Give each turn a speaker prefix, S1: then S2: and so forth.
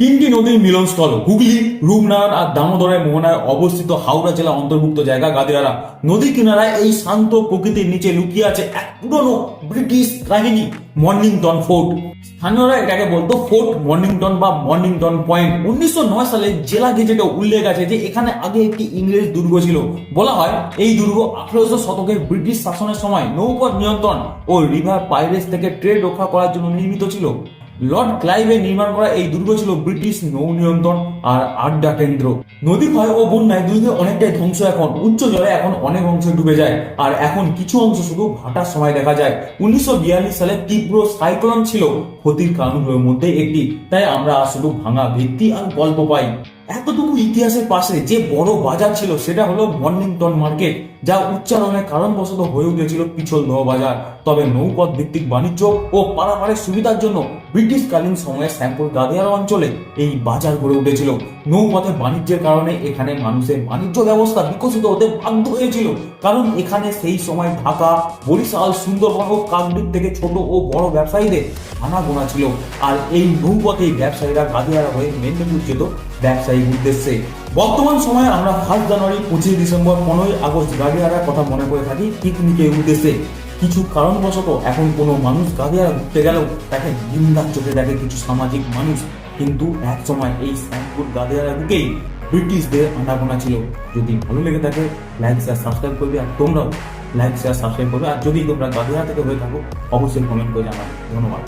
S1: তিনটি নদীর মিলনস্থল, হুগলি রূপনারায়ণ আর দামোদরের মোহনায় অবস্থিত হাওড়া জেলা অন্তর্ভুক্ত জায়গা, গাদিয়ারা। নদী কিনারায় এই শান্ত প্রকৃতির নিচে লুকিয়ে আছে এক পুরনো ব্রিটিশ কাহিনী, মর্নিংটন ফোর্ট। স্থানীয়রা এটাকে বলতো ফোর্ট মর্নিংটন বা মর্নিংটন পয়েন্ট। উনিশশো নয় সালে জেলা গেজেটে উল্লেখ আছে যে এখানে আগে একটি ইংরেজ দুর্গ ছিল। বলা হয় এই দুর্গ আঠারোশো শতকের ব্রিটিশ শাসনের সময় নৌপথ নিয়ন্ত্রণ ও রিভার পাইরেস থেকে ট্রেড রক্ষা করার জন্য নির্মিত ছিল। লর্ড ক্লাইভে নির্মাণ করা এই দুর্গ ছিল ব্রিটিশ নৌ নিয়ন্ত্রণ আর আড্ডা কেন্দ্র। নদী ভয় ও বন্যায় দুর্গে অনেকটাই ধ্বংস এখন। উচ্চ জলে এখন অনেক অংশে ডুবে যায়। আর এখন কিছু অংশ শুধু ভাটার সময় দেখা যায়। উনিশশো বিয়াল্লিশ সালে তীব্র সাইক্লোন ছিল ক্ষতির কারণগুলোর মধ্যে একটি। তাই আমরা শুধু ভাঙা ভিত্তি আর গল্প পাই। এতটুকু ইতিহাসের পাশে যে বড় বাজার ছিল, সেটা হলো মর্নিংটন মার্কেট, যা উচ্চারণের কারণবশত হয়ে উঠেছিল পিছল দহ বাজার। তবে নৌপথ ভিত্তিক বাণিজ্য ও পারাপারের সুবিধার জন্য ব্রিটিশকালীন সময়ে শ্যামপুর গাদিয়ারা অঞ্চলে এই বাজার গড়ে উঠেছিল। নৌপথে বাণিজ্যের কারণে এখানে মানুষের বাণিজ্য ব্যবস্থা বিকশিত হতে বাধ্য হয়েছিল। কারণ এখানে সেই সময় ঢাকা, বরিশাল, সুন্দরবন ও কাকদ্বীপ থেকে ছোট ও বড় ব্যবসায়ীদের আনাগোনা ছিল। আর এই নৌপথেই ব্যবসায়ীরা গাদিয়ারা হয়ে মেদিনীপুর যেত ব্যবসায়িক উদ্দেশ্যে বর্তমান সময়ে আমরা ফার্স্ট জানুয়ারি পঁচিশ ডিসেম্বর পনেরোই আগস্ট গাদিয়ারার কথা মনে করে থাকি পিকনিকের উদ্দেশ্যে কিছু কারণবশত এখন কোনো মানুষ গাদিয়ারা ঘুরতে গেলেও তাকে নিন্দার চোখে দেখে কিছু সামাজিক মানুষ। কিন্তু এক সময় এই শ্যামপুর গাদিয়ারা বুকেই ব্রিটিশদের আনাগোনা ছিল। যদি ভালো লেগে থাকে লাইক শেয়ার সাবস্ক্রাইব করবে আর তোমরাও লাইক শেয়ার সাবস্ক্রাইব করবে। আর যদি তোমরা গাদিয়ারা থেকে হয়ে থাকো, অবশ্যই কমেন্ট করে জানাবে। ধন্যবাদ।